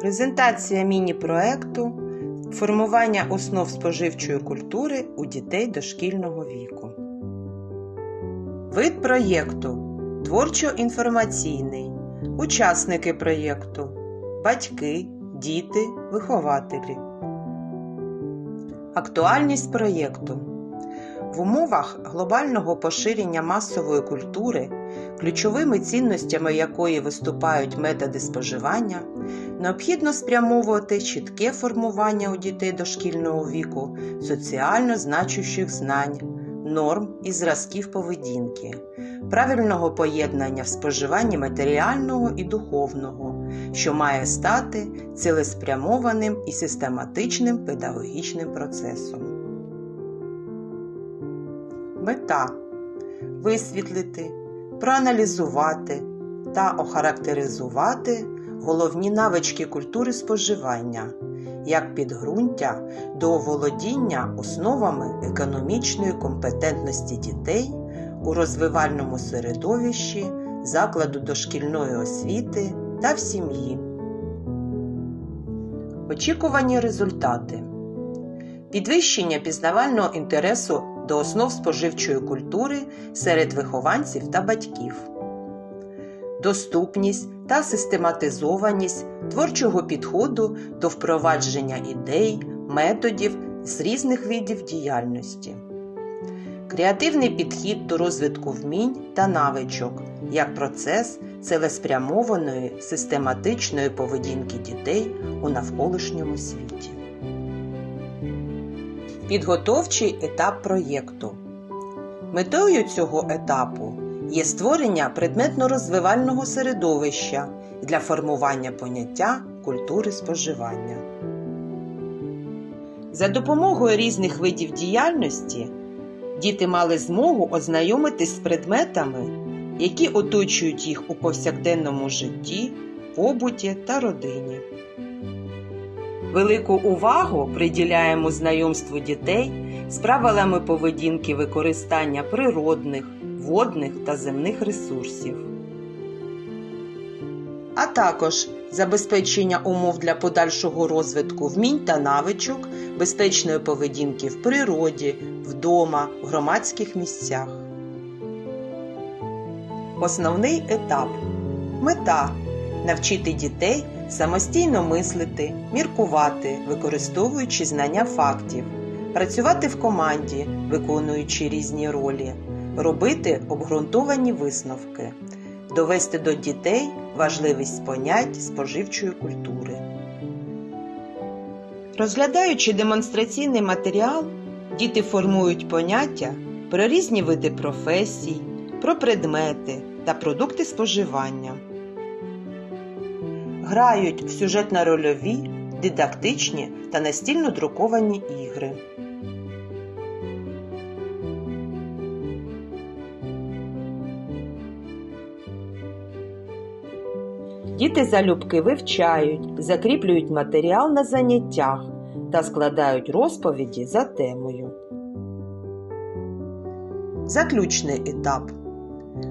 Презентація міні-проекту Формування основ споживчої культури у дітей дошкільного віку. Вид проєкту творчо-інформаційний. Учасники проєкту батьки, діти, вихователі. Актуальність проєкту. В умовах глобального поширення масової культури, ключовими цінностями якої виступають методи споживання, необхідно спрямовувати чітке формування у дітей дошкільного віку соціально значущих знань, норм і зразків поведінки, правильного поєднання в споживанні матеріального і духовного, що має стати цілеспрямованим і систематичним педагогічним процесом. Мета висвітлити, проаналізувати та охарактеризувати головні навички культури споживання як підґрунтя до володіння основами економічної компетентності дітей у розвивальному середовищі, закладу дошкільної освіти та в сім'ї. Очікувані результати підвищення пізнавального інтересу до основ споживчої культури серед вихованців та батьків, доступність та систематизованість творчого підходу до впровадження ідей, методів з різних видів діяльності, креативний підхід до розвитку вмінь та навичок як процес цілеспрямованої систематичної поведінки дітей у навколишньому світі. Підготовчий етап проєкту. Метою цього етапу є створення предметно-розвивального середовища для формування поняття культури споживання. За допомогою різних видів діяльності діти мали змогу ознайомитись з предметами, які оточують їх у повсякденному житті, побуті та родині. Велику увагу приділяємо знайомству дітей з правилами поведінки використання природних, водних та земних ресурсів, а також забезпечення умов для подальшого розвитку вмінь та навичок, безпечної поведінки в природі, вдома, в громадських місцях. Основний етап мета навчити дітей самостійно мислити, міркувати, використовуючи знання фактів, працювати в команді, виконуючи різні ролі, робити обґрунтовані висновки, довести до дітей важливість понять споживчої культури. Розглядаючи демонстраційний матеріал, діти формують поняття про різні види професій, про предмети та продукти споживання грають в сюжетно-рольові, дидактичні та настільно друковані ігри. Діти залюбки вивчають, закріплюють матеріал на заняттях та складають розповіді за темою. Заключний етап.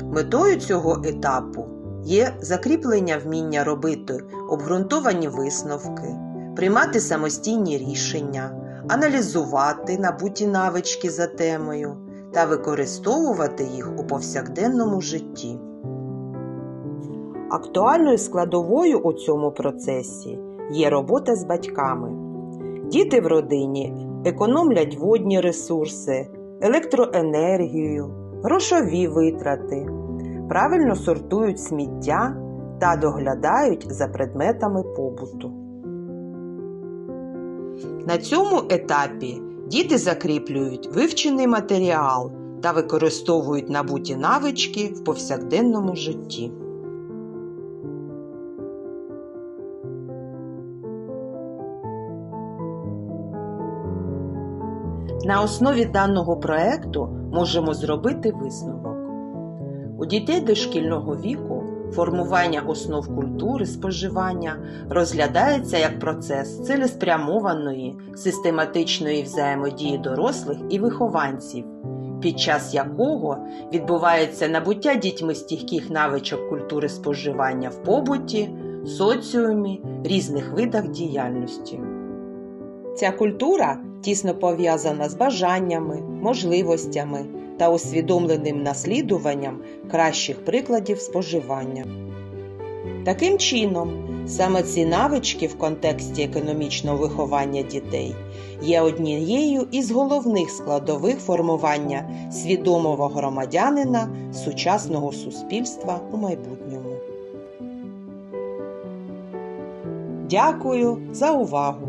Метою цього етапу є закріплення вміння робити обґрунтовані висновки, приймати самостійні рішення, аналізувати набуті навички за темою та використовувати їх у повсякденному житті. Актуальною складовою у цьому процесі є робота з батьками. Діти в родині економлять водні ресурси, електроенергію, грошові витрати правильно сортують сміття та доглядають за предметами побуту. На цьому етапі діти закріплюють вивчений матеріал та використовують набуті навички в повсякденному житті. На основі даного проекту можемо зробити висновок. У дітей дошкільного віку формування основ культури споживання розглядається як процес цілеспрямованої систематичної взаємодії дорослих і вихованців, під час якого відбувається набуття дітьми стійких навичок культури споживання в побуті, соціумі, різних видах діяльності. Ця культура тісно пов'язана з бажаннями, можливостями та усвідомленим наслідуванням кращих прикладів споживання. Таким чином, саме ці навички в контексті економічного виховання дітей є однією із головних складових формування свідомого громадянина сучасного суспільства у майбутньому. Дякую за увагу!